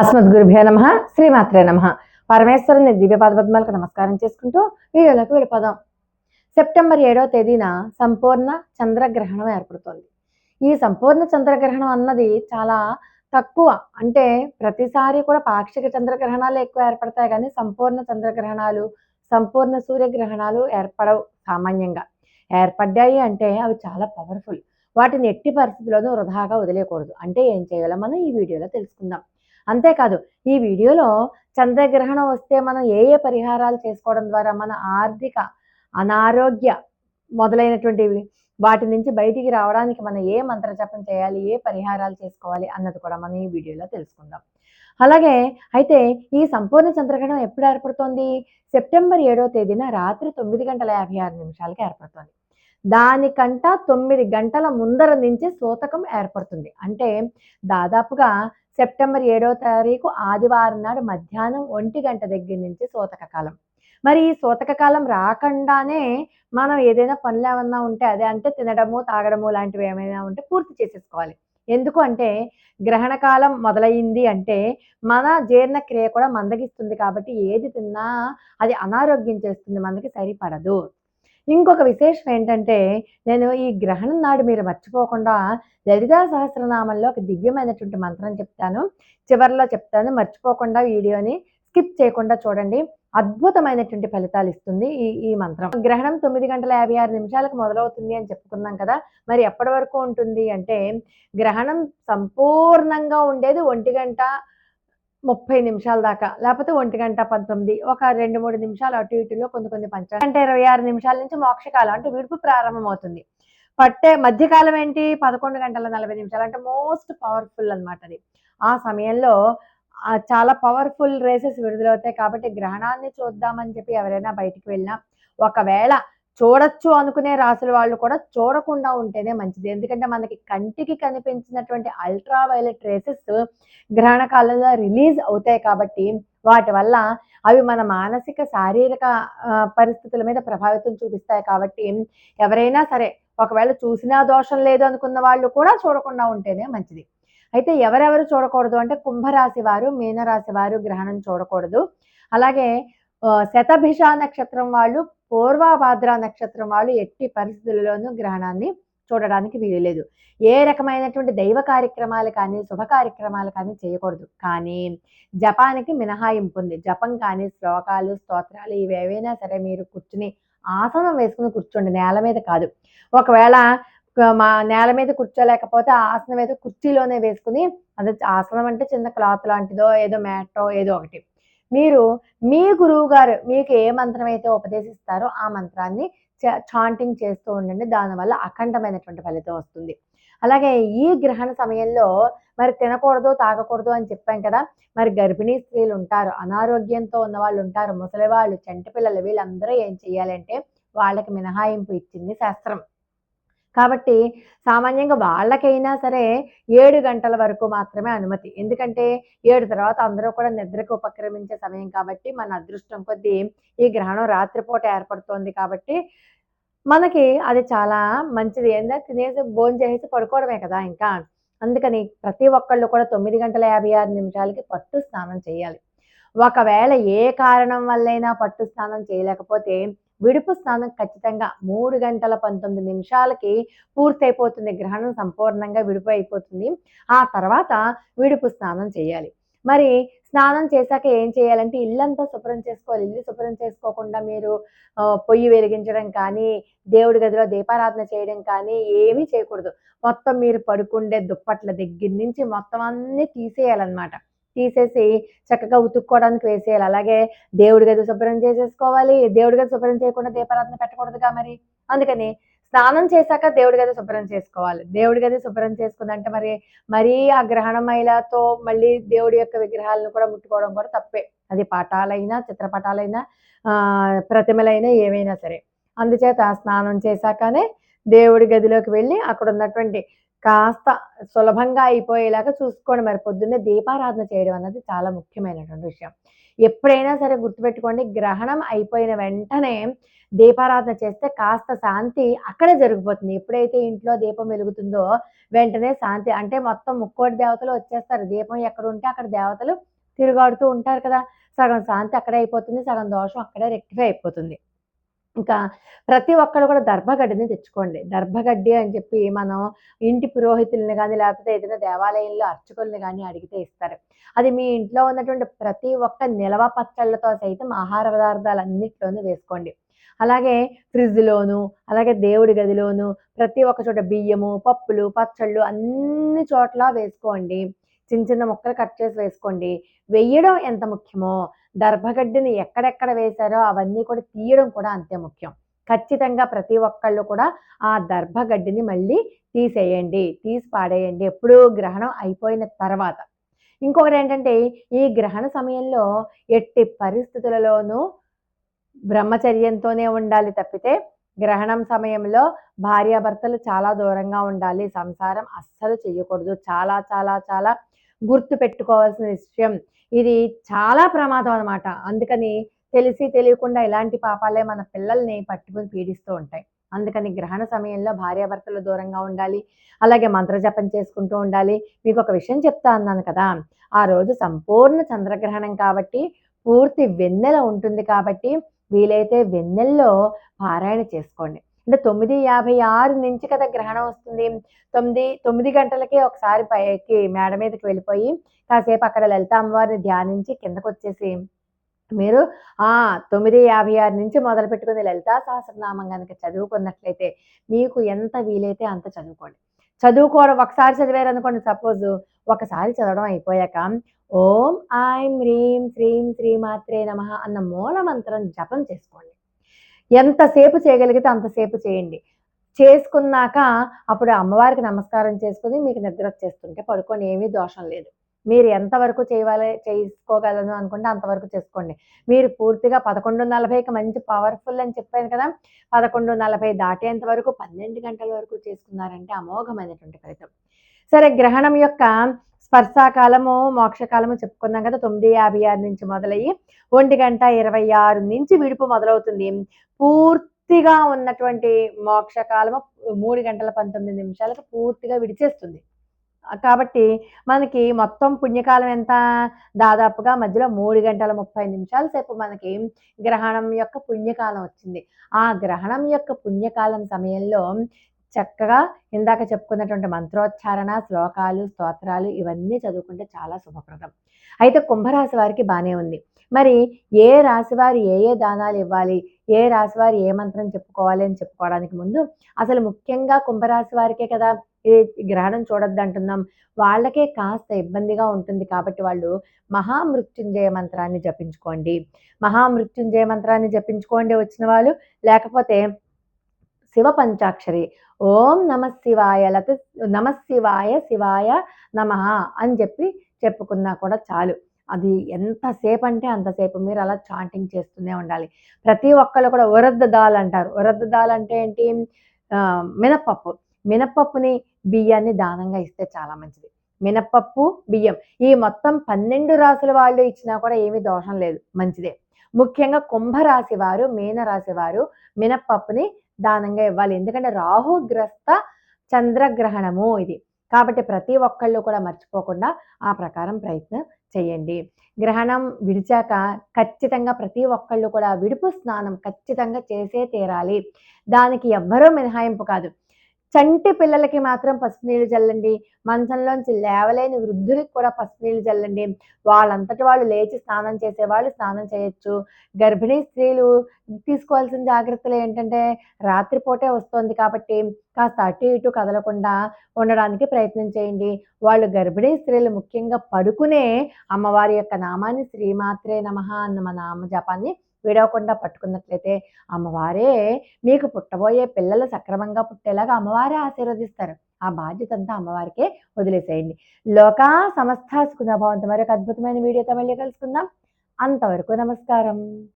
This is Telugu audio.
అస్మద్గురుభ్యో నమ శ్రీమాత్రే నమ. పరమేశ్వరుని దివ్య పద్మాలకు నమస్కారం చేసుకుంటూ వీడియోలోకి వెళ్ళిపోదాం. సెప్టెంబర్ ఏడవ తేదీన సంపూర్ణ చంద్రగ్రహణం ఏర్పడుతోంది. ఈ సంపూర్ణ చంద్రగ్రహణం అన్నది చాలా తక్కువ. అంటే ప్రతిసారి కూడా పాక్షిక చంద్రగ్రహణాలు ఎక్కువ ఏర్పడతాయి కానీ సంపూర్ణ చంద్రగ్రహణాలు సంపూర్ణ సూర్యగ్రహణాలు ఏర్పడవు సామాన్యంగా. ఏర్పడ్డాయి అంటే అవి చాలా పవర్ఫుల్ వాటిని ఎట్టి పరిస్థితుల్లోనూ వృధాగా వదిలేయకూడదు. అంటే ఏం చేయాలో మనం ఈ వీడియోలో తెలుసుకుందాం. అంతేకాదు ఈ వీడియోలో చంద్రగ్రహణం వస్తే మనం ఏ ఏ పరిహారాలు చేసుకోవడం ద్వారా మన ఆర్థిక అనారోగ్య మొదలైనటువంటివి వాటి నుంచి బయటికి రావడానికి మనం ఏ మంత్ర జపం చేయాలి ఏ పరిహారాలు చేసుకోవాలి అన్నది కూడా మనం ఈ వీడియోలో తెలుసుకుందాం. అలాగే అయితే ఈ సంపూర్ణ చంద్రగ్రహణం ఎప్పుడు ఏర్పడుతోంది? సెప్టెంబర్ ఏడో తేదీన రాత్రి తొమ్మిది గంటల యాభై ఆరు నిమిషాలకి ఏర్పడుతోంది. దానికంట తొమ్మిది గంటల ముందర నుంచి సూతకం ఏర్పడుతుంది. అంటే దాదాపుగా సెప్టెంబర్ ఏడవ తారీఖు ఆదివారం నాడు మధ్యాహ్నం ఒంటి గంట దగ్గర నుంచి సూతక కాలం. మరి ఈ సూతక కాలం రాకుండానే మనం ఏదైనా పనులు ఏమన్నా ఉంటే అదే అంటే తినడము తాగడము లాంటివి ఏమైనా ఉంటే పూర్తి చేసేసుకోవాలి. ఎందుకు అంటే గ్రహణ కాలం మొదలైంది అంటే మన జీర్ణక్రియ కూడా మందగిస్తుంది కాబట్టి ఏది తిన్నా అది అనారోగ్యం చేస్తుంది మనకి సరిపడదు. ఇంకొక విశేషం ఏంటంటే నేను ఈ గ్రహణం నాడు మీరు మర్చిపోకుండా లలితా సహస్రనామంలో ఒక దివ్యమైనటువంటి మంత్రం చెప్తాను. చివరిలో చెప్తాను మర్చిపోకుండా వీడియోని స్కిప్ చేయకుండా చూడండి. అద్భుతమైనటువంటి ఫలితాలు ఇస్తుంది ఈ ఈ మంత్రం. గ్రహణం తొమ్మిది గంటల యాభై ఆరు నిమిషాలకు మొదలవుతుంది అని చెప్పుకున్నాం కదా మరి ఎప్పటి వరకు ఉంటుంది అంటే గ్రహణం సంపూర్ణంగా ఉండేది ఒంటి గంట ముప్పై నిమిషాల దాకా లేకపోతే ఒంటి గంట పంతొమ్మిది ఒక రెండు మూడు నిమిషాలు అటు ఇటులో కొన్ని కొన్ని పంచాలి అంటే ఇరవై ఆరు నిమిషాల నుంచి మోక్షకాలం అంటే విడుపు ప్రారంభం అవుతుంది పట్టే మధ్యకాలం ఏంటి? పదకొండు గంటల నలభై నిమిషాలు అంటే మోస్ట్ పవర్ఫుల్ అన్నమాట అది. ఆ సమయంలో చాలా పవర్ఫుల్ రేసెస్ విడుదలవుతాయి కాబట్టి గ్రహణాన్ని చూద్దామని చెప్పి ఎవరైనా బయటికి వెళ్ళినా ఒకవేళ చూడొచ్చు అనుకునే రాసుల వాళ్ళు కూడా చూడకుండా ఉంటేనే మంచిది. ఎందుకంటే మనకి కంటికి కనిపించినటువంటి అల్ట్రా వైలెట్ రేసెస్ గ్రహణ కాలంలో రిలీజ్ అవుతాయి కాబట్టి వాటి వల్ల అవి మన మానసిక శారీరక పరిస్థితుల మీద ప్రభావితం చూపిస్తాయి కాబట్టి ఎవరైనా సరే ఒకవేళ చూసినా దోషం లేదు అనుకున్న వాళ్ళు కూడా చూడకుండా ఉంటేనే మంచిది. అయితే ఎవరెవరు చూడకూడదు అంటే కుంభరాశి వారు మీనరాశి వారు గ్రహణం చూడకూడదు. అలాగే శతభిష నక్షత్రం వాళ్ళు పూర్వభాద్ర నక్షత్రం వాళ్ళు ఎట్టి పరిస్థితుల్లోనూ గ్రహణాన్ని చూడడానికి వీలు లేదు ఏ రకమైనటువంటి దైవ కార్యక్రమాలు కానీ శుభ కార్యక్రమాలు కానీ చేయకూడదు. కానీ జపానికి మినహాయింపు ఉంది. జపం కానీ శ్లోకాలు స్తోత్రాలు ఇవేవైనా సరే మీరు కూర్చుని ఆసనం వేసుకుని కూర్చోండి. నేల మీద కాదు. ఒకవేళ మా నేల మీద కూర్చోలేకపోతే ఆసనం ఏదో కుర్చీలోనే వేసుకుని అది ఆసనం అంటే చిన్న క్లాత్ లాంటిదో ఏదో మ్యాటో ఏదో ఒకటి. మీరు మీ గురువు గారు మీకు ఏ మంత్రం అయితే ఉపదేశిస్తారో ఆ మంత్రాన్ని చాంటింగ్ చేస్తూ ఉండండి. దానివల్ల అఖండమైనటువంటి ఫలితం వస్తుంది. అలాగే ఈ గ్రహణ సమయంలో మరి తినకూడదు తాగకూడదు అని చెప్పాం కదా మరి గర్భిణీ స్త్రీలు ఉంటారు అనారోగ్యంతో ఉన్న వాళ్ళు ఉంటారు ముసలి వాళ్ళు చంటి పిల్లలు వీళ్ళందరూ ఏం చేయాలంటే వాళ్ళకి మినహాయింపు ఇచ్చింది శాస్త్రం. కాబట్టి సామాన్యంగా వాళ్ళకైనా సరే ఏడు గంటల వరకు మాత్రమే అనుమతి. ఎందుకంటే ఏడు తర్వాత అందరూ కూడా నిద్రకు ఉపక్రమించే సమయం కాబట్టి మన అదృష్టం కొద్దీ ఈ గ్రహణం రాత్రిపూట ఏర్పడుతోంది కాబట్టి మనకి అది చాలా మంచిది. ఏందా? తినేసి భోజనం చేసి పడుకోవడమే కదా ఇంకా. అందుకని ప్రతి ఒక్కళ్ళు కూడా తొమ్మిది గంటల యాభై ఆరు నిమిషాలకి పట్టు స్నానం చేయాలి. ఒకవేళ ఏ కారణం వల్లైనా పట్టు స్నానం చేయలేకపోతే విడుపు స్నానం ఖచ్చితంగా మూడు గంటల పంతొమ్మిది నిమిషాలకి పూర్తయిపోతుంది. గ్రహణం సంపూర్ణంగా విడుపు అయిపోతుంది ఆ తర్వాత విడుపు స్నానం చేయాలి. మరి స్నానం చేశాక ఏం చేయాలంటే ఇల్లంతా శుభ్రం చేసుకోవాలి. ఇల్లు శుభ్రం చేసుకోకుండా మీరు పొయ్యి వెలిగించడం కానీ దేవుడి గదిలో దీపారాధన చేయడం కానీ ఏమీ చేయకూడదు. మొత్తం మీరు పడుకుండే దుప్పట్ల దగ్గర నుంచి మొత్తం అన్నీ తీసేయాలన్నమాట. తీసేసి చక్కగా ఉతుక్కోవడానికి వేసేయాలి. అలాగే దేవుడి గది శుభ్రం చేసేసుకోవాలి. దేవుడి గది శుభ్రం చేయకుండా దీపారాధన పెట్టకూడదుగా మరి? అందుకని స్నానం చేశాక దేవుడి గది శుభ్రం చేసుకోవాలి. దేవుడి గది శుభ్రం చేసుకుందంటే మరి మరీ ఆ గ్రహణ మహిళతో మళ్ళీ దేవుడి యొక్క విగ్రహాలను కూడా ముట్టుకోవడం కూడా తప్పే. అది పాఠాలైనా చిత్రపటాలైనా ప్రతిమలైనా ఏవైనా సరే. అందుచేత స్నానం చేశాకనే దేవుడి గదిలోకి వెళ్ళి అక్కడ ఉన్నటువంటి కాస్త సులభంగా అయిపోయేలాగా చూసుకోండి. మరి పొద్దున్నే దీపారాధన చేయడం అన్నది చాలా ముఖ్యమైనటువంటి విషయం. ఎప్పుడైనా సరే గుర్తుపెట్టుకోండి గ్రహణం అయిపోయిన వెంటనే దీపారాధన చేస్తే కాస్త శాంతి అక్కడే జరిగిపోతుంది. ఎప్పుడైతే ఇంట్లో దీపం వెలుగుతుందో వెంటనే శాంతి అంటే మొత్తం ముక్కోటి దేవతలు వచ్చేస్తారు. దీపం ఎక్కడ ఉంటే అక్కడ దేవతలు తిరుగాడుతూ ఉంటారు కదా. సగం శాంతి అక్కడే అయిపోతుంది సగం దోషం అక్కడే రెక్టిఫై అయిపోతుంది. ఇంకా ప్రతి ఒక్కరు కూడా దర్భగడ్డిని తెచ్చుకోండి. దర్భగడ్డి అని చెప్పి మనం ఇంటి పురోహితుల్ని కానీ లేకపోతే ఏదైనా దేవాలయంలో అర్చకుల్ని కానీ అడిగితే ఇస్తారు. అది మీ ఇంట్లో ఉన్నటువంటి ప్రతి ఒక్క నిలవ పచ్చళ్ళతో సైతం ఆహార పదార్థాలు అన్నిట్లోనూ వేసుకోండి. అలాగే ఫ్రిడ్జ్లోను అలాగే దేవుడి గదిలోను ప్రతి ఒక్క చోట బియ్యము పప్పులు పచ్చళ్ళు అన్ని చోట్ల వేసుకోండి. చిన్న చిన్న ముక్కలు కట్ చేసి వేసుకోండి. వెయ్యడం ఎంత ముఖ్యమో దర్భగడ్డిని ఎక్కడెక్కడ వేశారో అవన్నీ కూడా తీయడం కూడా అంతే ముఖ్యం. ఖచ్చితంగా ప్రతి ఒక్కళ్ళు కూడా ఆ దర్భగడ్డిని మళ్ళీ తీసేయండి తీసి పాడేయండి. ఎప్పుడూ గ్రహణం అయిపోయిన తర్వాత. ఇంకొకటి ఏంటంటే ఈ గ్రహణ సమయంలో ఎట్టి పరిస్థితులలోనూ బ్రహ్మచర్యంతోనే ఉండాలి తప్పితే గ్రహణం సమయంలో భార్యాభర్తలు చాలా దూరంగా ఉండాలి. సంసారం అస్సలు చేయకూడదు చాలా చాలా చాలా గుర్తు పెట్టుకోవాల్సిన విషయం. ఇది చాలా ప్రమాదం అనమాట అందుకని తెలిసి తెలియకుండా ఇలాంటి పాపాలే మన పిల్లల్ని పట్టుకుని పీడిస్తూ ఉంటాయి. అందుకని గ్రహణ సమయంలో భార్యాభర్తలు దూరంగా ఉండాలి. అలాగే మంత్రజపం చేసుకుంటూ ఉండాలి. మీకు ఒక విషయం చెప్తా అన్నాను కదా. ఆ రోజు సంపూర్ణ చంద్రగ్రహణం కాబట్టి పూర్తి వెన్నెల ఉంటుంది కాబట్టి వీలైతే వెన్నెల్లో పారాయణ చేసుకోండి. అంటే తొమ్మిది యాభై ఆరు నుంచి కదా గ్రహణం వస్తుంది. తొమ్మిది తొమ్మిది గంటలకి ఒకసారి పైకి మేడ మీదకి వెళ్ళిపోయి కాసేపు అక్కడ లలిత అమ్మవారిని ధ్యానించి కిందకు వచ్చేసి మీరు ఆ తొమ్మిది యాభై ఆరు నుంచి మొదలు పెట్టుకుని లలితా సహస్రనామం కనుక చదువుకున్నట్లయితే మీకు ఎంత వీలైతే అంత చదువుకోండి. చదువుకోవడం ఒకసారి చదివారు అనుకోండి సపోజ్ ఒకసారి చదవడం అయిపోయాక ఓం ఐం హ్రీం శ్రీం శ్రీమాత్రే నమ అన్న మూల మంత్రం జపం చేసుకోండి. ఎంతసేపు చేయగలిగితే అంతసేపు చేయండి. చేసుకున్నాక అప్పుడు అమ్మవారికి నమస్కారం చేసుకుని మీకు నిద్ర వచ్చేస్తుంటే పడుకొని ఏమీ దోషం లేదు. మీరు ఎంతవరకు చేయాలి చేసుకోగలను అనుకుంటే అంతవరకు చేసుకోండి. మీరు పూర్తిగా పదకొండు నలభైకి మంచి పవర్ఫుల్ అని చెప్పాను కదా పదకొండు నలభై దాటేంత వరకు పన్నెండు గంటల వరకు చేసుకున్నారంటే అమోఘమైనటువంటి ఫలితం. సరే గ్రహణం యొక్క స్పర్శాకాలము మోక్షకాలము చెప్పుకున్నాం కదా తొమ్మిది యాభై ఆరు నుంచి మొదలయ్యి ఒంటి గంట ఇరవై ఆరు నుంచి విడుపు మొదలవుతుంది. పూర్తిగా ఉన్నటువంటి మోక్షకాలము మూడు గంటల పంతొమ్మిది నిమిషాలకు పూర్తిగా విడిచేస్తుంది. కాబట్టి మనకి మొత్తం పుణ్యకాలం ఎంత? దాదాపుగా మధ్యలో మూడు గంటల ముప్పై నిమిషాల సేపు మనకి గ్రహణం యొక్క పుణ్యకాలం వచ్చింది. ఆ గ్రహణం యొక్క పుణ్యకాలం సమయంలో చక్కగా ఇందాక చెప్పుకున్నటువంటి మంత్రోచ్చారణ శ్లోకాలు స్తోత్రాలు ఇవన్నీ చదువుకుంటే చాలా శుభప్రదం. అయితే కుంభరాశి వారికి బాగానే ఉంది. మరి ఏ రాశి వారు ఏ ఏ దానాలు ఇవ్వాలి? ఏ రాశి వారు ఏ మంత్రం చెప్పుకోవాలి అని చెప్పుకోవడానికి ముందు అసలు ముఖ్యంగా కుంభరాశి వారికే కదా ఈ గ్రహణం చూడొద్దు అంటున్నాం. వాళ్ళకే కాస్త ఇబ్బందిగా ఉంటుంది కాబట్టి వాళ్ళు మహామృత్యుంజయ మంత్రాన్ని జపించుకోండి. మహామృత్యుంజయ మంత్రాన్ని జపించుకోండి వచ్చిన వాళ్ళు. లేకపోతే శివ పంచాక్షరి ఓం నమ శివాయ లత నమ శివాయ శివాయ నమ అని చెప్పి చెప్పుకున్నా కూడా చాలు. అది ఎంతసేపు అంటే అంతసేపు మీరు అలా చాంటింగ్ చేస్తూనే ఉండాలి. ప్రతి ఒక్కళ్ళు కూడా ఉరద్ద దాల్ అంటారు. ఉరద్ద దాల్ అంటే ఏంటి? మినప్పప్పు. మినప్పప్పుని బియ్యాన్ని దానంగా ఇస్తే చాలా మంచిది. మినప్పప్పు బియ్యం. ఈ మొత్తం పన్నెండు రాసుల వాళ్ళు ఇచ్చినా కూడా ఏమీ దోషం లేదు. మంచిదే. ముఖ్యంగా కుంభరాశి వారు మీనరాశి వారు మినప్పప్పుని దానంగా ఇవ్వాలి. ఎందుకంటే రాహుగ్రస్త చంద్రగ్రహణము ఇది. కాబట్టి ప్రతి ఒక్కళ్ళు కూడా మర్చిపోకుండా ఆ ప్రకారం ప్రయత్నం చేయండి. గ్రహణం విడిచాక ఖచ్చితంగా ప్రతి ఒక్కళ్ళు కూడా విడుపు స్నానం ఖచ్చితంగా చేసే తీరాలి. దానికి ఎవ్వరూ మినహాయింపు కాదు. చంటి పిల్లలకి మాత్రం పసుపు నీళ్ళు చల్లండి. మంచంలోంచి లేవలేని వృద్ధులకి కూడా పసుపు నీళ్ళు చల్లండి. వాళ్ళంతటి వాళ్ళు లేచి స్నానం చేసేవాళ్ళు స్నానం చేయొచ్చు. గర్భిణీ స్త్రీలు తీసుకోవాల్సిన జాగ్రత్తలు ఏంటంటే రాత్రిపూటే వస్తుంది కాబట్టి కాస్త అటు ఇటు కదలకుండా ఉండడానికి ప్రయత్నం చేయండి. వాళ్ళు గర్భిణీ స్త్రీలు ముఖ్యంగా పడుకునే అమ్మవారి యొక్క నామాన్ని శ్రీమాత్రే నమ అన్న నామ జపాన్ని విడవకుండా పట్టుకున్నట్లయితే అమ్మవారే మీకు పుట్టబోయే పిల్లలు సక్రమంగా పుట్టేలాగా అమ్మవారే ఆశీర్వదిస్తారు. ఆ బాధ్యత అంతా అమ్మవారికే వదిలేసేయండి. లోకా సమస్త సుఖభావంతో మరి ఒక అద్భుతమైన వీడియోతో మళ్ళీ కలుసుకుందాం. అంతవరకు నమస్కారం.